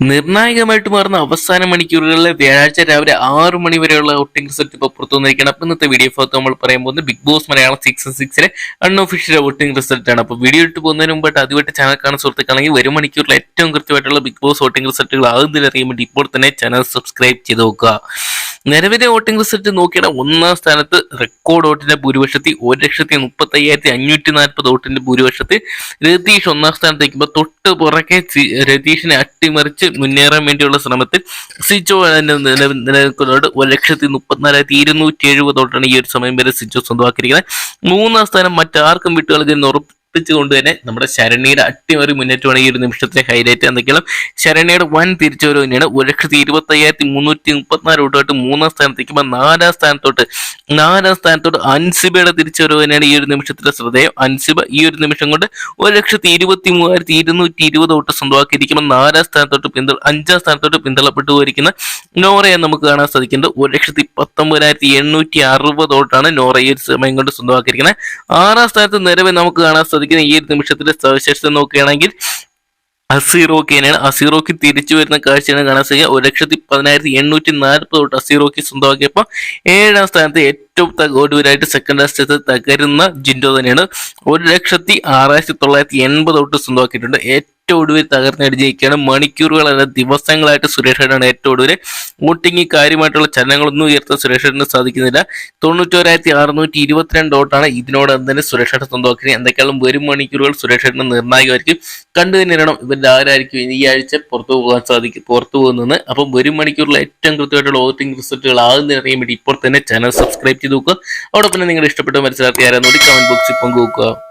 നിർണായകമായിട്ട് മാറുന്ന അവസാന മണിക്കൂറുകളിലെ വ്യാഴാഴ്ച രാവിലെ ആറ് മണി വരെയുള്ള വോട്ടിംഗ് റിസൾട്ട് ഇപ്പോൾ പുറത്തു വന്നിരിക്കുകയാണ്. അപ്പോൾ ഇന്നത്തെ വീഡിയോ ഭാഗത്ത് നമ്മൾ പറയാൻ പോകുന്നത് ബിഗ് ബോസ് മലയാളം സിക്സ് സിക്സിലെ അൺഒഫീഷ്യൽ റിസൾട്ട് ആണ്. അപ്പോൾ വീഡിയോ ഇട്ട് പോകുന്നതിന് മുമ്പായിട്ട് അതുമായിട്ട് ചാനൽ കാണുന്ന സുഹൃത്തുക്കളാണെങ്കിൽ വരും മണിക്കൂറിൽ ഏറ്റവും കൃത്യമായിട്ടുള്ള ബിഗ് ബോസ് വോട്ടിംഗ് റിസൾട്ടുകൾ ആദ്യം അറിയാൻ വേണ്ടി ഇപ്പോൾ തന്നെ ചാനൽ സബ്സ്ക്രൈബ് ചെയ്ത് നോക്കുക. നിലവിലെ വോട്ടിംഗ് റിസൾട്ട് നോക്കിയാൽ ഒന്നാം സ്ഥാനത്ത് റെക്കോർഡ് വോട്ടിന്റെ ഭൂരിപക്ഷത്തിൽ ഒരു ലക്ഷത്തി മുപ്പത്തി അയ്യായിരത്തി അഞ്ഞൂറ്റി നാൽപ്പത് വോട്ടിന്റെ ഭൂരിപക്ഷത്തിൽ രതീഷ് ഒന്നാം സ്ഥാനത്ത് നിൽക്കുമ്പോൾ തൊട്ട് പുറകെ രതീഷിനെ അട്ടിമറിച്ച് മുന്നേറാൻ വേണ്ടിയുള്ള ശ്രമത്തിൽ സിജോ നില- നില- നിലനിൽക്കുന്നതോട് ഒരു ലക്ഷത്തി മുപ്പത്തിനാലായിരത്തി ഇരുന്നൂറ്റി എഴുപത് വോട്ടാണ് ഈ ഒരു സമയം വരെ സിജോ സ്വന്തമാക്കിയിരിക്കുന്നത്. മൂന്നാം സ്ഥാനം മറ്റാർക്കും വിട്ടുകളെന്ന് ഉറപ്പിച്ചുകൊണ്ട് തന്നെ നമ്മുടെ ശരണിയുടെ അട്ടിമറി മുന്നേറ്റമാണ് ഈ ഒരു നിമിഷത്തിലെ ഹൈലൈറ്റ് എന്തൊക്കെയാണ് ശരണിയുടെ വൻ തിരിച്ചുവരവ് തന്നെയാണ്. ഒരു ലക്ഷത്തി ഇരുപത്തി അയ്യായിരത്തി മുന്നൂറ്റി മുപ്പത്തിനാല് വോട്ടുമായിട്ട് മൂന്നാം സ്ഥാനത്തേക്കുമ്പോൾ നാലാം സ്ഥാനത്തോട്ട് നാലാം സ്ഥാനത്തോട്ട് അൻസിബയുടെ തിരിച്ചുവരവ് തന്നെയാണ് ഈ ഒരു നിമിഷത്തിലെ ശ്രദ്ധേയം. അൻസിബ ഈ ഒരു നിമിഷം കൊണ്ട് ഒരു ലക്ഷത്തി ഇരുപത്തി മൂവായിരത്തി ഇരുന്നൂറ്റി ഇരുപത് വോട്ട് സ്വന്തമാക്കിയിരിക്കുമ്പോൾ നാലാം സ്ഥാനത്തോട്ട് പിന്തു അഞ്ചാം സ്ഥാനത്തോട്ട് പിന്തള്ളപ്പെട്ടു പോയിരിക്കുന്ന നോറയെ നമുക്ക് കാണാൻ സാധിക്കുന്നുണ്ട്. ഒരു ലക്ഷത്തി പത്തൊമ്പതിനായിരത്തി എണ്ണൂറ്റി അറുപത് വോട്ടാണ് നോറ ഈ ഒരു സമയം കൊണ്ട് സ്വന്തമാക്കിയിരിക്കുന്നത്. ആറാം സ്ഥാനത്ത് നിലവിൽ നമുക്ക് കാണാൻ സാധിക്കുന്ന ഈ ഒരു നിമിഷത്തിലെ സവിശേഷത നോക്കുകയാണെങ്കിൽ അസീറോക്ക് തന്നെയാണ്. അസീറോക്ക് തിരിച്ചു വരുന്ന കാഴ്ചയാണ് കാണാൻ സാധിക്കുക. ഒരു ലക്ഷത്തി പതിനായിരത്തി എണ്ണൂറ്റി നാൽപ്പത് തൊട്ട് അസീറോക്ക് സ്വന്തമാക്കിയപ്പോൾ ഏഴാം സ്ഥാനത്ത് ഏറ്റവും ഗോഡൂരായിട്ട് സെക്കൻഡ് സ്ഥാനത്ത് തകരുന്ന ജിൻഡോ തന്നെയാണ്. ഒരു ലക്ഷത്തി ആറായിരത്തി തൊള്ളായിരത്തി എൺപത് തൊട്ട് സ്വന്തമാക്കിയിട്ടുണ്ട്. ഏറ്റവും ഒടുവിൽ തകർന്നടിഞ്ഞിരിക്കുകയാണ് മണിക്കൂറുകളല്ല ദിവസങ്ങളായിട്ട് സുരേഷ് ഏട്ടനാണ് ഏറ്റവും ഒടുവിൽ. വോട്ടിംഗ് കാര്യമായിട്ടുള്ള ചലനങ്ങളൊന്നും ഉയർത്താൻ സുരേഷ് ഏട്ടന് സാധിക്കുന്നില്ല. തൊണ്ണൂറ്റോരായിരത്തി അറുന്നൂറ്റി ഇരുപത്തിരണ്ട് വോട്ടാണ് ഇതിനോടൊപ്പം തന്നെ സുരേഷ് ഏട്ടൻ സ്വന്തമാക്കിയത്. എന്തൊക്കെയാലും വരും മണിക്കൂറുകൾ സുരേഷ് ഏട്ടന് നിർണായകമായിരിക്കും. കണ്ടു തന്നെ ഇടണം ഇവരുടെ ആരായിരിക്കും ഈ ആഴ്ച പുറത്തു പോകാൻ സാധിക്കും പുറത്തു പോകുന്നത് അപ്പം വരും മണിക്കൂറിൽ ഏറ്റവും കൃത്യമായിട്ടുള്ള വോട്ടിംഗ് റിസൾട്ടുകൾ ആകുന്നതിനറിയാൻ വേണ്ടി ഇപ്പോൾ തന്നെ ചാനൽ സബ്സ്ക്രൈബ് ചെയ്ത് നോക്കുക. അതോടൊപ്പം തന്നെ നിങ്ങളുടെ ഇഷ്ടപ്പെട്ട മനസ്സിലാക്കി ആരാന്നോടി കമന്റ് ബോക്സിൽ പങ്കുവെക്കുക.